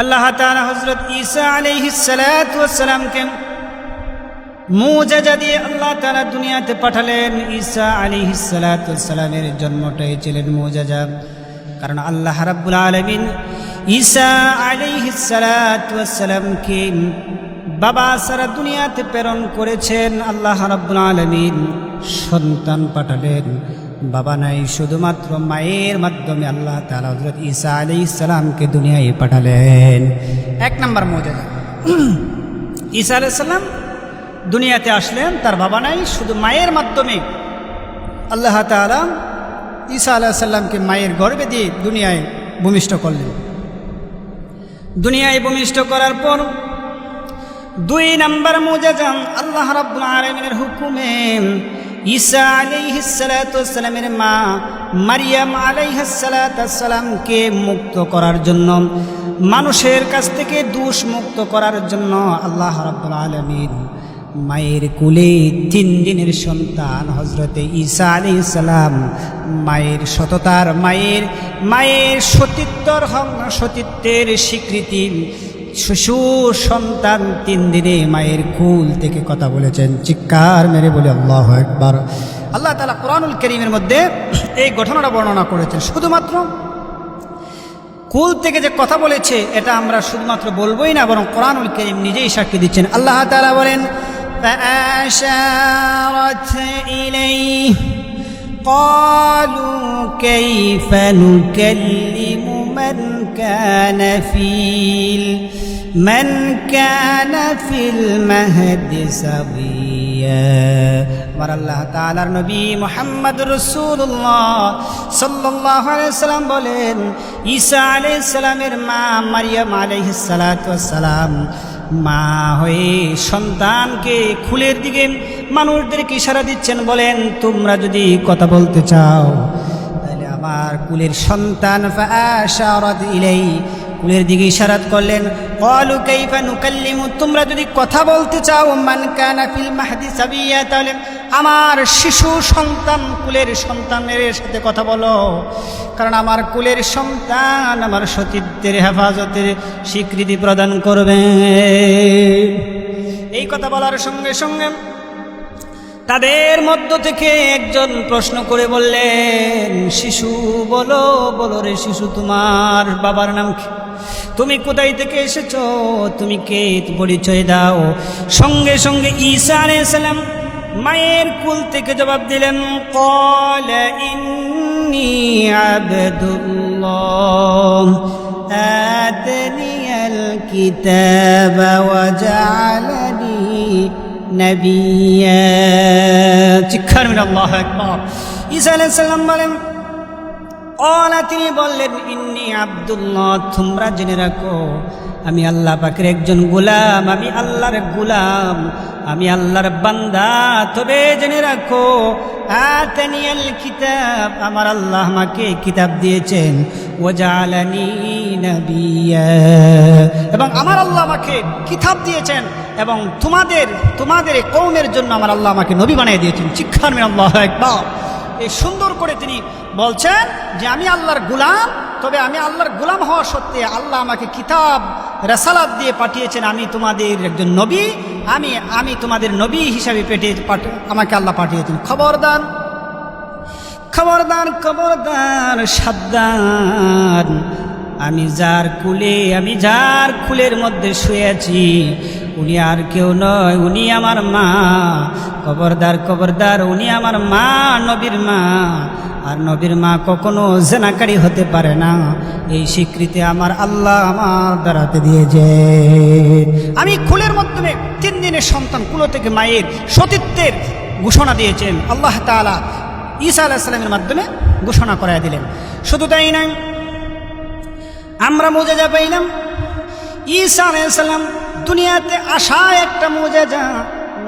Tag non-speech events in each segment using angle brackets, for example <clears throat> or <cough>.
আল্লাহ তাআলা হজরত ঈসা আলাইহিসসালামকে মুজাজা দিয়ে আল্লাহ তাআলা দুনিয়াতে পাঠালেন ঈসা আলাইহিসসালামের জন্মটাই ছিলেন মুজাজা। কারণ আল্লাহ রাব্বুল আলামিন ঈসা আলাইহিসসালামকে বাবা সারা দুনিয়াতে প্রেরণ করেছেন। আল্লাহ রাব্বুল আলমিন সন্তান পাঠালেন। বাবা নাই, শুধুমাত্র মায়ের মাধ্যমে আল্লাহ তালা হজরত ঈসা আলি ইসলামকে দুনিয়ায় পাঠালেন। এক নম্বর মজাদা <clears throat> ঈসা আলাইসাল্লাম দুনিয়াতে আসলেন, তার বাবা নাই, শুধু মায়ের মাধ্যমে আল্লাহ তালা ঈসা আলাহ সাল্লামকে মায়ের গর্বে দিয়ে দুনিয়ায় ভূমিষ্ঠ করলেন। দুনিয়ায় ভূমিষ্ঠ করার পর দুই নম্বর মুজাজাম আল্লাহ রাব্বুল আলামিনের হুকুমে ঈসা আলাইহিসসালামের মা মারিয়াম আলাইহিসসালামকে মুক্ত করার জন্য, মানুষের কাছ থেকে দোষ মুক্ত করার জন্য আল্লাহ রাব্বুল আলামিন মায়ের কুলে তিন দিনের সন্তান হজরতে ঈসা আলি সালাম, মায়ের সততার মায়ের মায়ের সতীত্বর সতীত্বের স্বীকৃতি শিশু সন্তান তিন দিনে মায়ের কুল থেকে কথা বলেছেন চিৎকার মেরে বলে আল্লাহ একবার আল্লাহ তালা কোরআনুল করিমের মধ্যে এই ঘটনাটা বর্ণনা করেছেন শুধুমাত্র কুল থেকে যে কথা বলেছে এটা আমরা শুধুমাত্র বলবোই না বরং কোরআনুল করিম নিজেই সাক্ষী দিচ্ছেন আল্লাহ তালা বলেন فأشارت إليه قالوا كيف نكلم من كان في من كان في المهد سويا আমার আল্লাহ তাআলার নবী মোহাম্মদ রসুল্লাহ সাল্লাহ সাল্লাম বলেন ঈসা আলাইহিস সালামের মা মারিয়াম আলাইহিস সালাম মা হয়ে সন্তানকে খুলের দিকে মানুষদেরকে ইশারা দিচ্ছেন বলেন তোমরা যদি কথা বলতে চাও তাহলে আমার কুলের সন্তান ইলাই। কুলের দিকে ইশারাত করলেন কলু কাইফা নুকাল্লিমু? তোমরা যদি কথা বলতে চাও, মান কানা ফিল মাহদি সাবিয়া তাহলে আমার শিশু সন্তান কুলের সন্তানের সাথে কথা বলো। কারণ আমার কুলের সন্তান আমার সতীত্বের হেফাজতের স্বীকৃতি প্রদান করবে। এই কথা বলার সঙ্গে সঙ্গে তাদের মধ্য থেকে একজন প্রশ্ন করে বললেন, শিশু, বলো বলো রে শিশু, তোমার বাবার নাম কি? তুমি কোথায় থেকে এসেছ? তুমি কে? পরিচয় দাও। সঙ্গে সঙ্গে ঈসা এসেলাম মায়ের কুল থেকে জবাব দিলেন কল ইন্নি নবিয়া চিক্ষার মিন আল্লাহ একবার ঈসা সালাম বলেন অলা তিনি বললেন, ইন্নি আব্দুল্লাহ, তোমরা জেনে রাখো, আমি আল্লাহ পাকের একজন গুলাম, আমি আল্লাহর গুলাম, আমি আল্লাহর বান্দা, তবে জেনে রাখো কিতাব, আমার আল্লাহ আমাকে কিতাব দিয়েছেন ও জালানি নবিয়া, এবং আমার আল্লাহ আমাকে কিতাব দিয়েছেন, এবং তোমাদের তোমাদের কৌমের জন্য আমার আল্লাহ আমাকে নবী বানিয়ে দিয়েছেন শিক্ষার মেয়ে আল্লাহ একবার এই সুন্দর করে তিনি বলছেন যে আমি আল্লাহর গুলাম, তবে আমি আল্লাহর গুলাম হওয়া সত্ত্বে আল্লাহ আমাকে কিতাব, রেসালাত দিয়ে পাঠিয়েছেন, আমি তোমাদের একজন নবী, আমি আমি তোমাদের নবী হিসাবে পেটে আমাকে আল্লাহ পাঠিয়েছেন। খবরদার খবরদার খবরদার, সাবধান। আমি যার কুলে, আমি যার কুলের মধ্যে শুয়ে আছি উনি আর কেউ নয়, উনি আমার মা। খবরদার খবরদার, উনি আমার মা, নবীর মা। আর নবীর মা কখনো জেনাকারী হতে পারে না। এই স্বীকৃতি আমার আল্লাহ আমার বেড়াতে দিয়েছে। আমি খুলের মাধ্যমে তিন দিনের সন্তান কুলো থেকে মায়ের সতীত্বের ঘোষণা দিয়েছেন। আল্লাহ তালা ঈসা আলাহিসাল্লামের মাধ্যমে ঘোষণা করাই দিলেন। শুধু তাই নয় আমরা মোজাজা পাইলাম। ঈসা আলাইসাল্লাম দুনিয়াতে আসা একটা মোজাজা,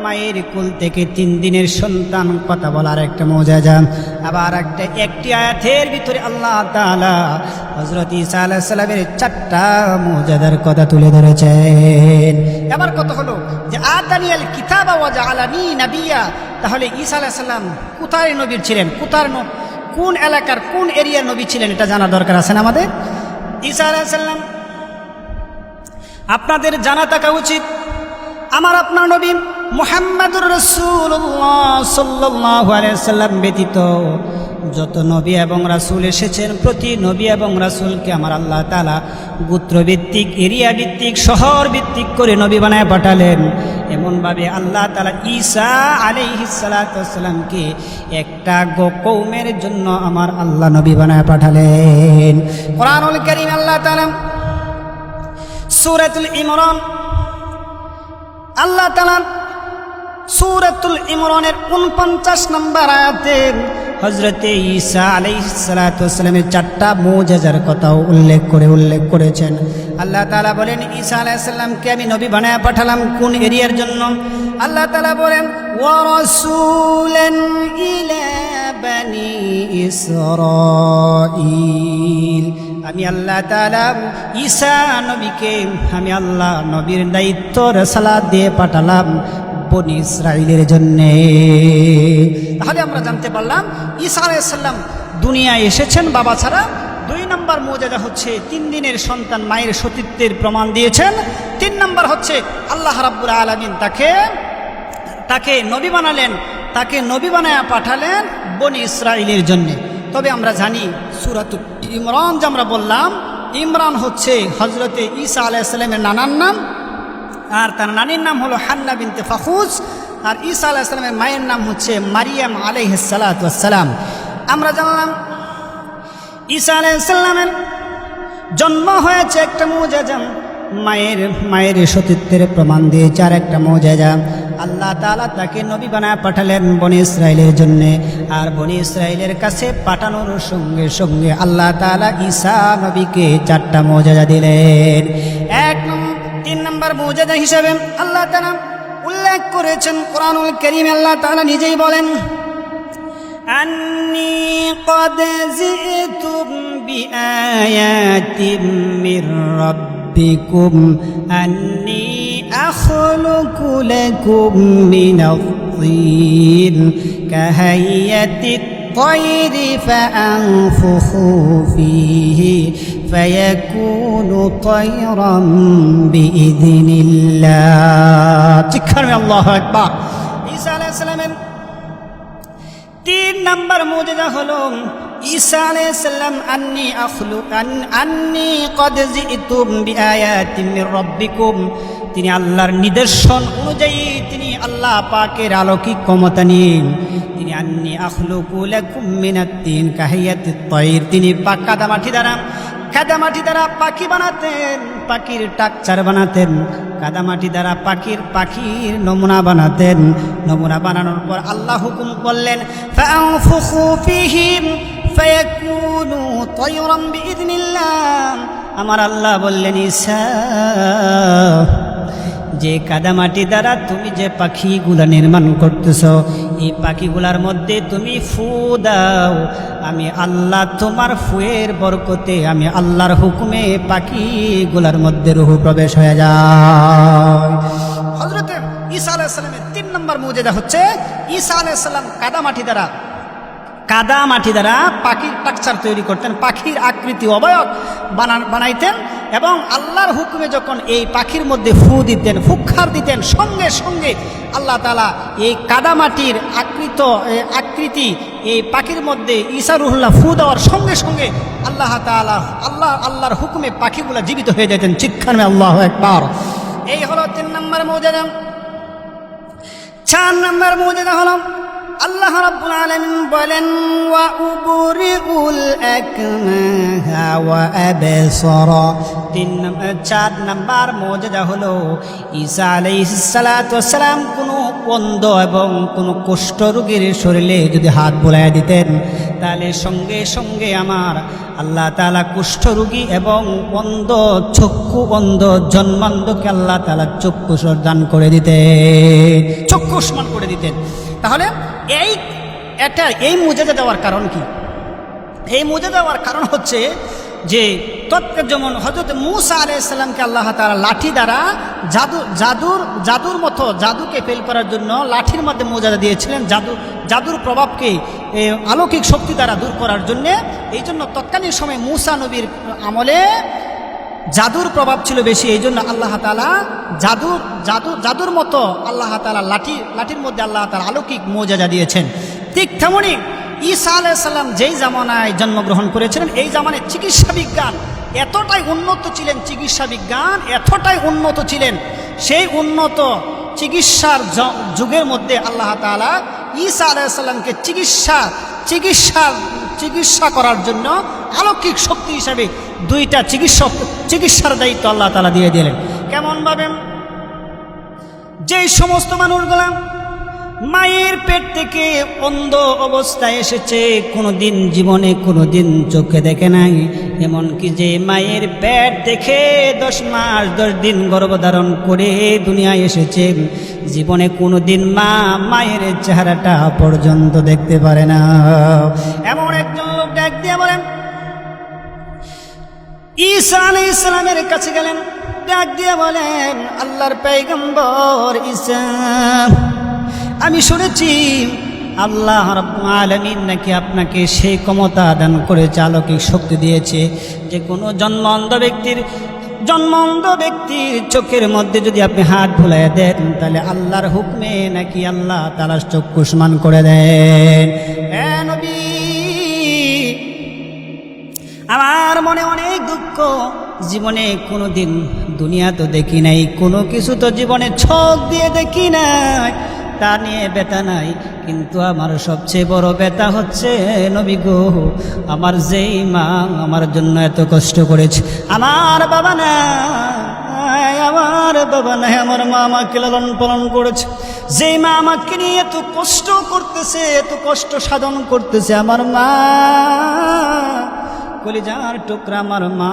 মায়ের কুল থেকে তিন দিনের সন্তান কথা বলার একটা মোজাজা। আবার একটা একটি আয়াতের ভিতরে আল্লাহ তালা হজরত ঈসা আলাহিসাল্লামের চারটা মোজাদার কথা তুলে ধরেছেন। এবার কত হলো যে আদানিয়াল কিতাবা ওয়াজা আলানি নাবিয়া। তাহলে ঈসা আলাহিসাল্লাম কোথায় নবীর ছিলেন? কোথার কোন এলাকার কোন এরিয়ার নবী ছিলেন? এটা জানা দরকার আছে না আমাদের? ঈসা আপনাদের জানা থাকা উচিত। আমার আপনার নবীন মোহাম্মদুর রসুল্লাহ সাল্লাহ সাল্লাম ব্যতীত যত নবী এবং রাসূল এসেছেন, প্রতি নবী এবং রাসূলকে আমার আল্লাহ তালা গোত্রভিত্তিক এরিয়া ভিত্তিক শহর ভিত্তিক করে নবী বানায় পাঠালেন। এমনভাবে আল্লাহ তালা ঈসা আলাইহিসালামকে একটা গো কৌমের জন্য আমার আল্লাহ নবী বানায় পাঠালেন। কোরআনুল করিম আল্লাহ তালা সুরাতুল ইমরান, আল্লাহ তালা সুরাতুল ইমরানের উনপঞ্চাশ নম্বর আয়াতে হজরতে ঈসা আলাইসালামের চারটা মোজাজার কথাও উল্লেখ করে উল্লেখ করেছেন। আল্লাহ তালা বলেন, ঈসা আলাইসাল্লামকে আমি নবী বানায় পাঠালাম কোন এরিয়ার জন্য? আল্লাহ তালা বলেন ওয়ারসুলেন ইলা ইসরাইল আমি আল্লাহ তালা ঈসা নবীকে, আমি আল্লাহ নবীর দায়িত্ব রেসালাত দিয়ে পাঠালাম। বনি ইসরায়েলের জন্যে। তাহলে আমরা জানতে পারলাম, ঈসা আলাইসাল্লাম দুনিয়ায় এসেছেন, বাবা ছাড়া। দুই নম্বর মর্যাদা হচ্ছে তিন দিনের সন্তান মায়ের সতীত্বের প্রমাণ দিয়েছেন। তিন নম্বর হচ্ছে আল্লাহ রাব্বুল আলমিন তাকে তাকে নবী বানালেন, তাকে নবী বানায়া পাঠালেন বনি ইসরায়েলের জন্যে। তবে আমরা জানি সুরাত ইমরান যে আমরা বললাম, ইমরান হচ্ছে হজরতে ঈসা আলাইসাল্লামের নানার নাম। আর তার নানির নাম হলো হান্না বিনতে ফাখুজ। আর ঈসা আলাইসাল্লামের মায়ের নাম হচ্ছে মারিয়াম আলাইহাসালাম আমরা জানলাম, ঈসা আলাইসাল্লামের জন্ম হয়েছে একটা মোজাজাম মায়ের মায়ের সতীত্বের প্রমাণ দিয়েছে আর একটা মোজাজা আল্লাহ তালা তাকে নবী বানায় পাঠালেন বনি ইসরায়েলের জন্যে। আর বনি ইসরায়েলের কাছে পাঠানোর সঙ্গে সঙ্গে আল্লাহ তালা ঈসা নবীকে চারটা মোজাজা দিলেন। নম্বর মৌজাদা হিসাবে আল্লাহ তালা উল্লেখ করেছেন কোরআনুল করিম আল্লাহ তালা নিজেই বলেন أني قد جئتم بآيات من ربكم أني أخلق لكم من الطين كهيئة الطير فأنفخ فيه فيكون طيرا بإذن الله تكرم الله أكبر ঈসা আলাইহিস সালামের তিন নাম্বার মুজিজা হলো আন্নি আন্নি তিনি আল্লাহর নিদর্শন অনুযায়ী তিনি আল্লাহ পাকের আলৌকিক ক্ষমতা নিন। তিনি আন্নি আখলুকু লাকুম মিনাত তিন কাহিয়াতিত তাইর তিনি পাক কাদামাটি দ্বারা কাদামাটি দ্বারা পাখি বানাতেন, পাখির টাকচার বানাতেন। কাদামাটি দ্বারা পাখির পাখির নমুনা বানাতেন। নমুনা বানানোর পর আল্লাহ হুকুম করলেন ফায়াকুনু তায়রাম বিইذنিল্লাহ আমার আল্লাহ বললেন, ঈসা, যে কাদামাটি দ্বারা তুমি যে পাখিগুলা নির্মাণ করতেছ, এই পাখিগুলার মধ্যে তুমি ফু দাও। আমি আল্লাহ তোমার ফুয়ের বরকতে আমি আল্লাহর হুকুমে পাখিগুলার মধ্যে রুহু প্রবেশ হয়ে যায়। হজরত ঈসা আলাইসালামের তিন নম্বর মুজেদা হচ্ছে, ঈসা আলাইসাল্লাম কাদামাটি দ্বারা কাদা মাটি দ্বারা পাখির টাকচার তৈরি করতেন, পাখির আকৃতি অবয়ব বানান বানাইতেন এবং আল্লাহর হুকুমে যখন এই পাখির মধ্যে ফু দিতেন ফুক্ষার দিতেন, সঙ্গে সঙ্গে আল্লাহ তালা এই কাদামাটির আকৃত আকৃতি এই পাখির মধ্যে ইসারুল্লাহ ফু দেওয়ার সঙ্গে সঙ্গে আল্লাহ তালা আল্লাহ, আল্লাহর হুকুমে পাখিগুলো জীবিত হয়ে যেতেন। চিৎখানে আল্লাহ একবার এই হলো তিন নম্বর মৌজাদা চার নম্বর মৌজাদা হলো আল্লাহ রাব্বুল আলামিন বলেন, ওয়া উবরিউল আকমাহা ওয়া আবসারা। তিন নম্বর চার নম্বর মৌজাদা হলো, ঈসা আলাইহিস সালাতু ওয়াস সালাম কোনো অন্ধ এবং কোনো কুষ্ঠ রোগীর শরীরে যদি হাত বোলায় দিতেন, তাহলে সঙ্গে সঙ্গে আমার আল্লাহ তালা কুষ্ঠ রোগী এবং অন্ধ, চক্ষু অন্ধ জন্মান্ধকে আল্লাহ তালা চক্ষুষর দান করে দিতেন। চক্ষুষ্মান করে দিতেন। তাহলে এই, এটা, এই মুজেদা দেওয়ার কারণ কি? এই মুজে দেওয়ার কারণ হচ্ছে যে তৎকার যেমন হজরত মুসা আলাইসাল্লামকে আল্লাহ তারা লাঠি দ্বারা জাদু, জাদুর জাদুর মতো জাদুকে ফেল করার জন্য লাঠির মধ্যে মোজাদা দিয়েছিলেন। জাদু, জাদুর প্রভাবকে আলৌকিক শক্তি দ্বারা দূর করার জন্যে। এই জন্য তৎকালীন সময় মুসা নবীর আমলে জাদুর প্রভাব ছিল বেশি। এই জন্য আল্লাহ তালা জাদু জাদু জাদুর মতো আল্লাহ তালা লাঠি, লাঠির মধ্যে আল্লাহ তালা আলৌকিক মোজাজা দিয়েছেন। ঠিক তেমনই ঈসা আলাইসাল্লাম যেই জামানায় জন্মগ্রহণ করেছিলেন, এই জামানায় চিকিৎসা বিজ্ঞান এতটাই উন্নত ছিলেন, চিকিৎসা বিজ্ঞান এতটাই উন্নত ছিলেন, সেই উন্নত চিকিৎসার যুগের মধ্যে আল্লাহ তালা ঈসা আলাইসাল্লামকে চিকিৎসা চিকিৎসা চিকিৎসা করার জন্য আলৌকিক শক্তি হিসাবে দুইটা চিকিৎসক, চিকিৎসার দায়িত্ব আল্লাহ তালা দিয়ে দিলেন। কেমন যেই সমস্ত মানুষগুলা মায়ের পেট থেকে অন্ধ অবস্থায় এসেছে কোনো দিন জীবনে কোনো দিন চোখে দেখে নাই। এমনকি যে মায়ের পেট দেখে দশ মাস, দশ দিন গর্ভধারণ করে দুনিয়ায় এসেছে, জীবনে কোনো দিন মা মায়ের চেহারাটা পর্যন্ত দেখতে পারে না। এমন একজন লোক ডাক দিয়ে বলেন আলাই ইসলামের কাছে গেলেন। ডাক দিয়ে বলেন, আল্লাহর পেগম্বর ঈসা আমি শুনেছি, আল্লাহ আলামিন নাকি আপনাকে সেই ক্ষমতা দান করেছে, আলৌকিক শক্তি দিয়েছে। যে কোনো জন্মান্ধ ব্যক্তির জন্মান্ধ ব্যক্তির চোখের মধ্যে যদি আপনি হাত ভুলাই দেন, তাহলে আল্লাহর হুকমে নাকি আল্লাহ তালার চোখ কুসমান করে দেন। আমার মনে অনেক দুঃখ। জীবনে কোনো দিন দুনিয়া তো দেখি নাই, কোনো কিছু তো জীবনে ছক দিয়ে দেখি নাই। তা নিয়ে ব্যথা নাই, কিন্তু আমার সবচেয়ে বড় ব্যথা হচ্ছে, নবী গো, আমার যেই মা আমার জন্য এত কষ্ট করেছে। আমার বাবা না আমার বাবা নাই, আমার মা আমাকে লালন পালন করেছে। যে মা আমাকে নিয়ে এত কষ্ট করতেছে, এত কষ্ট সাধন করতেছে, আমার মা কলিজার টুকরা আমার মা,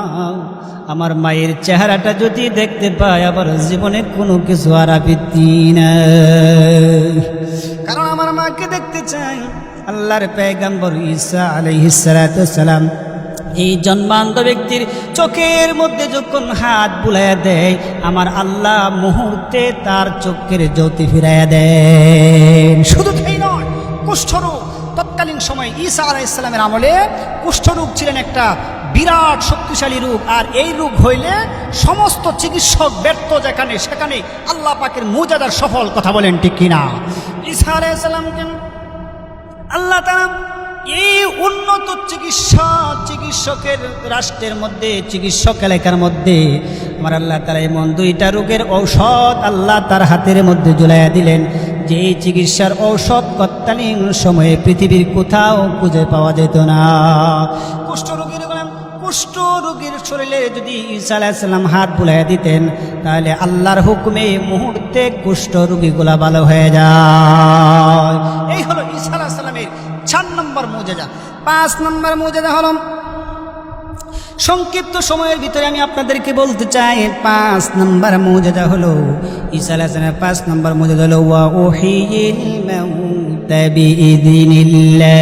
আমার মায়ের চেহারাটা যদি দেখতে পায় আবার জীবনে কোনো কিছু আর আবৃত্তি নাই। কারণ আমার মাকে দেখতে চাই আল্লাহর পেগাম্বর ঈসা আলাইহিসসালাম এই জন্মান্ত ব্যক্তির চোখের মধ্যে যখন হাত বুলাইয়া দেয়, আমার আল্লাহ মুহূর্তে তার চোখের জ্যোতি ফিরাইয়া দেয় শুধু তাই নয়, কুষ্ঠরোগ তৎকালীন সময় ঈসা আলাহ ইসলামের আমলে কুষ্ঠরোগ ছিলেন একটা বিরাট শক্তিশালী রোগ। আর এই রোগ হইলে সমস্ত চিকিৎসক ব্যর্থ যেখানে, সেখানে আল্লাহ পাকের মুজাদার সফল কথা বলেন, ঠিক কিনা? ঈসা আলাহ ইসলামকে আল্লাহ এই উন্নত চিকিৎসা চিকিৎসকের রাষ্ট্রের মধ্যে, চিকিৎসক এলাকার মধ্যে, আমার আল্লাহ তারা এমন দুইটা রোগের ঔষধ আল্লাহ তার হাতের মধ্যে জুলাইয়া দিলেন। যে চিকিৎসার ঔষধ তৎকালীন সময়ে পৃথিবীর কোথাও খুঁজে পাওয়া যেত না। কুষ্ঠ রোগীর কুষ্ঠ রোগীর শরীরে যদি ঈসা হাত বুলাইয়া দিতেন, তাহলে আল্লাহর হুকুমে মুহূর্তে কুষ্ঠ রোগীগুলা ভালো হয়ে যায়। এই হলো ঈসা আলাইসাল্লামের চার নম্বর মোজেজা পাঁচ নম্বর মোজেজা হলো সংক্ষিপ্ত সময়ের ভিতরে আমি আপনাদেরকে বলতে চাই, পাঁচ নম্বর মজাদা হলো, ঈসা আলাইসালামের পাঁচ নম্বর মজাদা হলো, ওয়া বিইذনিল্লাহ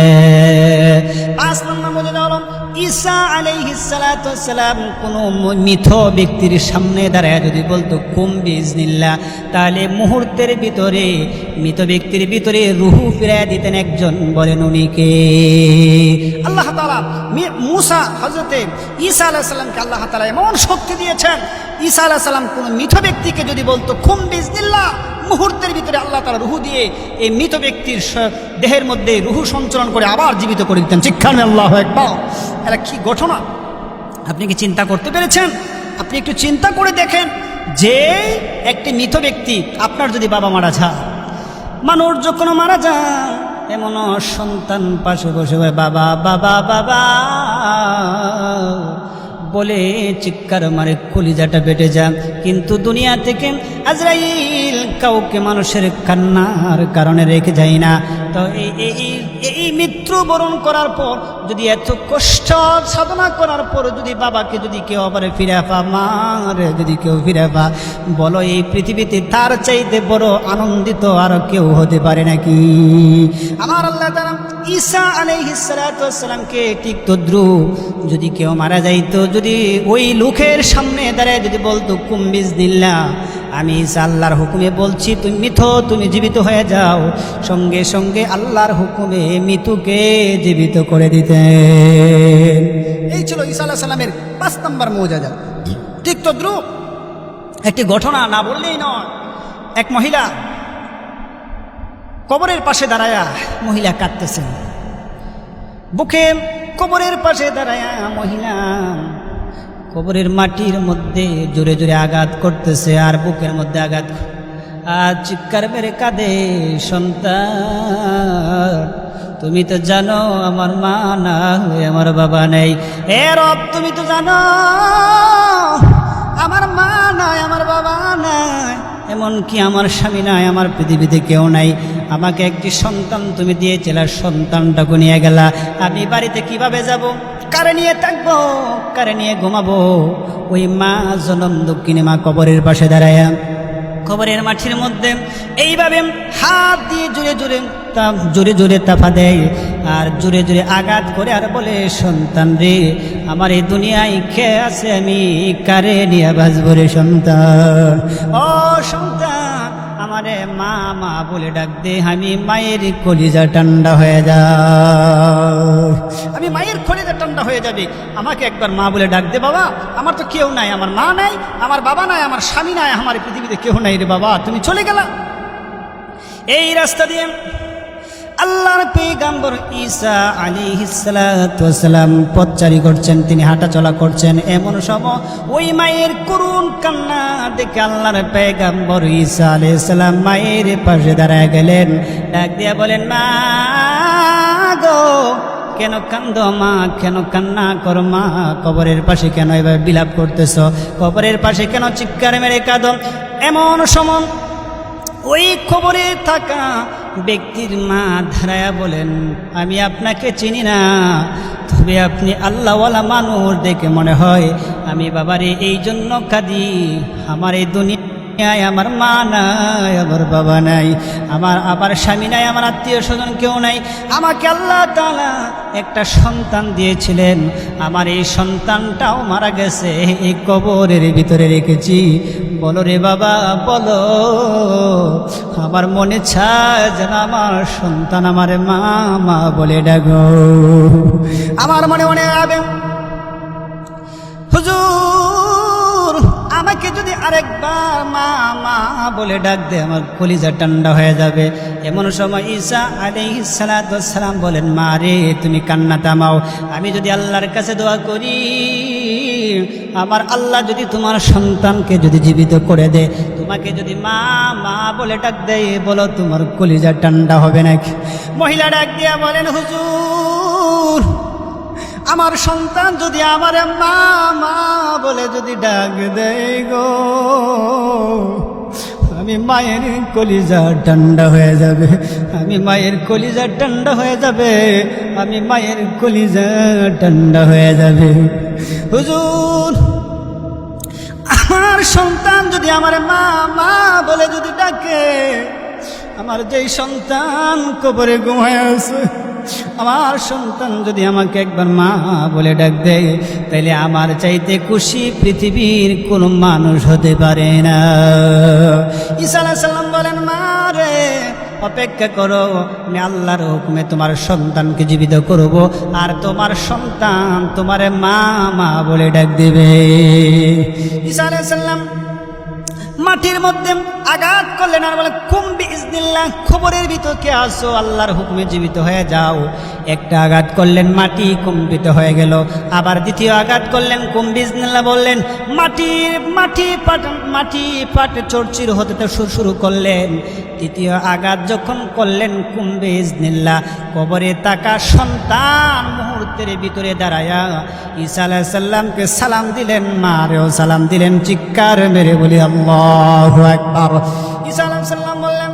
পাঁচ নম্বর মজাদা হলো ঈসা আলাইহিস সালাতু সালাম কোন মিথ ব্যক্তির সামনে দাঁড়ায় যদি বলতো, কুম বিজনিল্লাহ তাহলে মুহূর্তের ভিতরে, মৃত ব্যক্তির ভিতরে রুহু ফিরাইয়া দিতেন একজন। বলেন উনিকে আল্লাহ তাআলা মুসা হজরতে ঈসা আলাইহিস সালামকে আল্লাহ তাআলা এমন শক্তি দিয়েছেন। ঈসা আলাইহিস সালাম কোন মৃত ব্যক্তিকে যদি বলতো, কুম বিজনিল্লাহ মুহূর্তের ভিতরে আল্লাহ তারা রুহু দিয়ে এই মৃত ব্যক্তির দেহের মধ্যে রুহু সঞ্চালন করে আবার জীবিত করে দিতেন। শিক্ষা আল্লাহ একবার এটা কি ঘটনা? আপনি কি চিন্তা করতে পেরেছেন? আপনি একটু চিন্তা করে দেখেন যে একটি মৃত ব্যক্তি আপনার যদি বাবা মারা যায়, মানুষ যখন মারা যায়, এমন সন্তান পাশে বসে, বাবা বাবা বাবা বলে, চিৎকার মারে কলিজাটা বেটে যান কিন্তু দুনিয়া থেকে আজরাইল কাউকে মানুষের কান্নার কারণে রেখে যায় না। তো এই এই, এই- এই মৃত্যু বরণ করার পর যদি এত কষ্ট, সাধনা করার পর যদি বাবাকে যদি কেউ আবার ফিরে পা মারে, যদি কেউ ফিরে পা, বলো, এই পৃথিবীতে তার চাইতে বড় আনন্দিত আর কেউ হতে পারে নাকি? আমার আল্লাহ তাআলা ঈসা আলাইহিসসালামকে ঠিক তদ্রু যদি কেউ মারা যাইতো, যদি ওই লোকের সামনে দাঁড়ায় যদি বলতো কুম্বিজ দিল্লা আমি আল্লাহর হুকুমে বলছি, তুমি মিথ তুমি জীবিত হয়ে যাও। সঙ্গে সঙ্গে আল্লাহর হুকুমে মৃতুকে জীবিত করে দিতেন। এই ছিল ঈসা আলাহ সাল্লামের পাঁচ নম্বর মৌজাজা। ঠিক তদ্রু একটি ঘটনা না বললেই নয়। এক মহিলা কবরের পাশে দাঁড়ায়া মহিলা কাঁদতেছেন। বুকে কবরের পাশে দাঁড়ায়া মহিলা কবরের মাটির মধ্যে জোরে জোরে আঘাত করতেছে আর বুকের মধ্যে আঘাত আর চিৎকার মেরে কাঁদে, সন্তান, তুমি তো জানো আমার মা না হয়ে আমার বাবা নেই। এ রব, তুমি তো জানো আমার মা নাই, আমার বাবা নাই। এমনকি আমার স্বামী নাই, আমার পৃথিবীতে কেউ নাই। আমাকে একটি সন্তান তুমি দিয়েছিলে সন্তানটাকে নিয়ে গেলা। আমি বাড়িতে কীভাবে যাব? কারে নিয়ে থাকব? কারে নিয়ে ঘুমাবো? ওই মা জনম দক্ষিণে মা কবরের পাশে দাঁড়ায়। কবরের মাঠির মধ্যে এইভাবে হাত দিয়ে জুড়ে জোরে জোরে জোরে তাফা দেয়, আর জোরে জোরে আঘাত করে আর বলে, সন্তান রে, আমার এই দুনিয়ায় খেয়ে আছে আমি? কারে নিয়ে বাঁচব রে সন্তান? ও সন্তান, আমারে মা মা বলে ডাক দে, আমি মায়ের কলিজা ঠান্ডা হয়ে যা আমি মায়ের কলিজা ঠান্ডা হয়ে যাবে, আমাকে একবার মা বলে ডাক দে বাবা, আমার তো কেউ নাই, আমার মা নাই, আমার বাবা নাই, আমার স্বামী নাই, আমার পৃথিবীতে কেউ নাই রে বাবা, তুমি চলে গেলা। এই রাস্তা দিয়ে আল্লাহর পেগাম্বর ঈসা আলী সালাম পথচারি করছেন, তিনি হাঁটাচলা করছেন। এমন সময় ওই মায়ের করুণ কান্না দেখে আল্লাহর পেগাম্বর ঈসা আলী সালাম মায়ের পাশে দাঁড়ায় গেলেন। ডাক দিয়া বলেন, মা গো, কেন কান্দ মা? কেন কান্না কর মা? কবরের পাশে কেন এবার বিলাপ করতেছ? কবরের পাশে কেন চিৎকার মেরে কাঁদ? এমন সময় ওই খবরে থাকা ব্যক্তির মা ধারায়া বলেন, আমি আপনাকে চিনি না, তবে আপনি আল্লাহওয়ালা মানুষ দেখে মনে হয় আমি বাবারে এই জন্য কাঁদি। আমার এই দুনিয়ায় আমার মা নাই, আমার বাবা নাই, আমার আবার স্বামী নাই, আমার আত্মীয় স্বজন কেউ নাই। আমাকে আল্লাহ তালা একটা সন্তান দিয়েছিলেন। আমার এই সন্তানটাও মারা গেছে, এই কবরের ভিতরে রেখেছি। বলো রে বাবা, বলো, আমার মনে চায় যেন আমার সন্তান আমার মা মা বলে ডাগো আমার মনে মনে আবে আরেকবার মা মা বলে ডাক দে, আমার কলিজা ঠান্ডা হয়ে যাবে। এমন সময় ঈসা আলাইহিস সালাম বলেন, মা রে, তুমি কান্না থামাও। আমি যদি আল্লাহর কাছে দোয়া করি, আমার আল্লাহ যদি তোমার সন্তানকে যদি জীবিত করে দে, তোমাকে যদি মা মা বলে ডাক দেয় বলো তোমার কলিজা ঠান্ডা হবে নাকি? মহিলা ডাক দিয়া বলেন, হুজুর আমার সন্তান যদি আমার মা মা বলে যদি ডাক দেয় গো, আমি মায়ের কলিজা ঠান্ডা হয়ে যাবে, আমি মায়ের কলিজা ঠান্ডা হয়ে যাবে, আমি মায়ের কলিজা ঠান্ডা হয়ে যাবে। হুজুর, আমার সন্তান যদি আমার মা মা বলে যদি ডাকে আমার যেই সন্তান কবরে ঘুমায় আছে, আমার সন্তান যদি আমাকে একবার মা বলে ডাক দেয় তাহলে আমার চাইতে খুশি পৃথিবীর কোনো মানুষ হতে পারে না। ঈসা সালাম বলেন, মা রে, অপেক্ষা করো, আমি আল্লাহর হুকুমে তোমার সন্তানকে জীবিত করব, আর তোমার সন্তান তোমার মা মা বলে ডাক দেবে। ঈসা আলাইহিস সালাম মাটির মধ্যে আঘাত করলেন আর বলে কুম্বি ইসনিল্লাহ খবরের ভিতর কে আসো, আল্লাহর হুকুমে জীবিত হয়ে যাও। একটা আঘাত করলেন মাটি কম্পিত হয়ে গেল। আবার দ্বিতীয় আঘাত করলেন কুম্বি ইসনিল্লাহ বললেন মাটির মাটি পাট মাটি পাট চড়চির হতে তো শুরু শুরু করলেন। তৃতীয় আঘাত যখন করলেন কুম্বে ইসনিল্লাহ কবরে তাকা সন্তান মুহূর্তের ভিতরে দাঁড়ায়া, ঈসা আলাহ সাল্লামকে সালাম দিলেন মারেও সালাম দিলেন, চিৎকার মেরে বলি, আল্লাহ একবার ঈসা আলাহ সাল্লাম বললেন,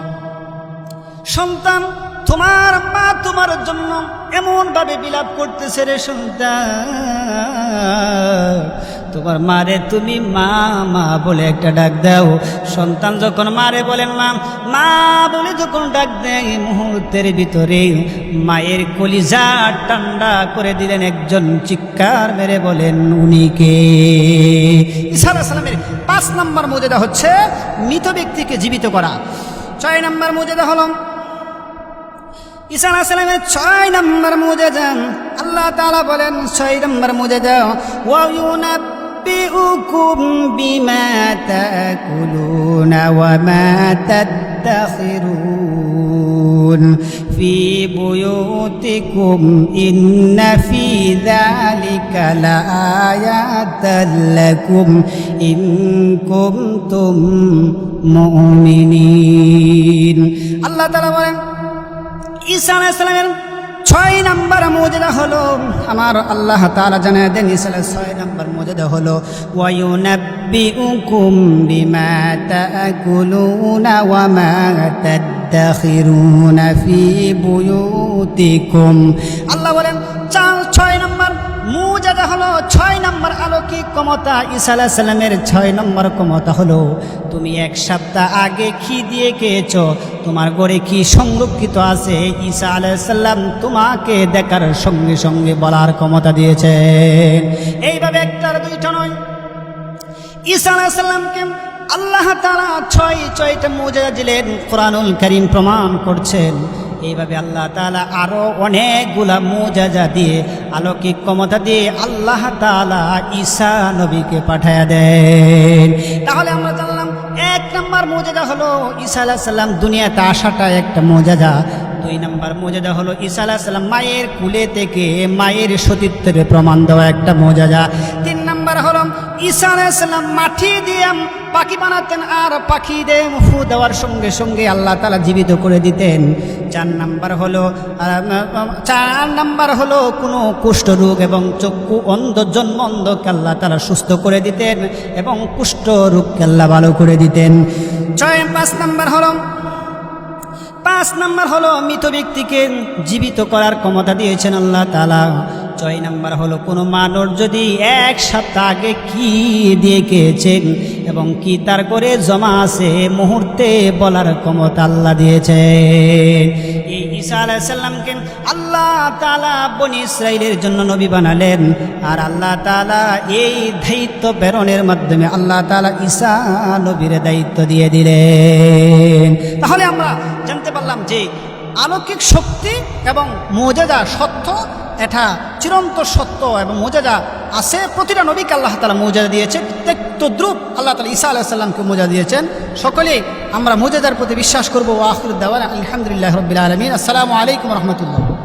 সন্তান, তোমার মা তোমার জন্য এমন ভাবে বিলাপ করতেছে রে সন্তান। তোমার মারে তুমি মা মা বলে একটা ডাক দাও। সন্তান যখন মারে বলেন মা মা বলে যখন ডাক দেয় মুহূর্তের ভিতরে মায়ের কলিজা ঠান্ডা করে দিলেন একজন চিৎকার মেরে বলেন উনিকে সালামের পাঁচ নম্বর মর্যাদা হচ্ছে মৃত ব্যক্তিকে জীবিত করা। ছয় নম্বর মর্যাদা হলো ঈসা আলাইহিস সালামের ছয় নম্বর মুজেজা আল্লাহ তাআলা বলেন, ছয় নম্বর মুজেজা ওয়া ইউনাব্বিউকা أنبئكم بما تأكلون وما تدخرون في بيوتكم إن في ذلك لآيات لكم إن كنتم مؤمنين الله تعالى বলেন ঈসা আলাইহিসসালামের ছয় নাম্বার মর্যাদা হলো, আমার আল্লাহ তালা জানা দেন আলাইহিস ছয় নাম্বার মর্যাদা হলো বিমা তাআকুলুনা ওয়া মা তাদাখিরুনা ফি বুয়ুতিকুম। আল্লাহ বলেন চার ছয় নাম্বার মুজাদা হলো ছয় নম্বর আলৌকিক ক্ষমতা ঈসা আলাহ সাল্লামের ছয় নম্বর ক্ষমতা হলো, তুমি এক সপ্তাহ আগে কি দিয়ে খেয়েছো? তোমার ঘরে কি সংরক্ষিত আছে? ঈসা আলাহ সাল্লাম তোমাকে দেখার সঙ্গে সঙ্গে বলার ক্ষমতা দিয়েছেন এইভাবে একটার দুইটা নয়। ঈসা আলাহ সাল্লামকে আল্লাহ তারা ছয় ছয়টা মৌজা দিলেন কোরআনুল করিম প্রমাণ করছেন। এইভাবে আল্লাহ তালা আরও অনেকগুলা মোজাজা দিয়ে, আলৌকিক ক্ষমতা দিয়ে আল্লাহ তালা ঈসা নবীকে পাঠায়া দেন। তাহলে আমরা জানলাম এক নম্বর মোজাজা হলো ঈসা আলাহ সাল্লাম দুনিয়াতে আসাটা একটা মোজাজা। দুই নম্বর মোজাজা হলো ঈসা আলাহ সাল্লাম মায়ের কুলে থেকে মায়ের সতীত্বের প্রমাণ দেওয়া একটা মোজাজা। তিন নম্বর হলো ঈসা আলাইসাল্লাম মাটি দিয়ে পাখি বানাতেন আর পাখি দিয়ে ফু দেওয়ার সঙ্গে সঙ্গে আল্লাহ তালা জীবিত করে দিতেন। চার নাম্বার হলো চার নাম্বার হলো কোনো কুষ্ঠ রোগ এবং চক্ষু অন্ধ, জন্ম অন্ধকে আল্লাহ তালা সুস্থ করে দিতেন এবং কুষ্ঠ রোগকে আল্লাহ ভালো করে দিতেন। ছয়, পাঁচ নাম্বার হলো, পাঁচ নাম্বার হলো মৃত ব্যক্তিকে জীবিত করার ক্ষমতা দিয়েছেন আল্লাহ তালা ছয় নাম্বার হলো, কোনো মানুষ যদি এক সপ্তাহ আগে কি দিয়ে খেয়েছেন এবং কি তার করে জমা আছে মুহূর্তে বলার ক্ষমতা আল্লাহ দিয়েছেন? এই ঈসা আলাইসাল্লামকে আল্লাহ তালা বনি ইসরায়েলের জন্য নবী বানালেন আর আল্লাহ তালা এই দায়িত্ব প্রেরণের মাধ্যমে আল্লাহ তালা ঈসা নবীর দায়িত্ব দিয়ে দিলেন। তাহলে আমরা জানতে পারলাম যে আলৌকিক শক্তি এবং মর্যাদা সত্য এটা চিরন্ত সত্য এবং মোজাজা আছে। প্রতিটা নবীকে আল্লাহ তালা মোজাজা দিয়েছে প্রত্যেক তদ্রুপ আল্লাহ তালা ঈসা আলাহিসাল্লামকে মোজা দিয়েছেন। সকলে আমরা মর্যাদার প্রতি বিশ্বাস করব। আখরুদ্দাওয়ান আলহামদুলিল্লাহ রবিল আলমিন। আসসালামু আলাইকুম রহমতুল্লাহ।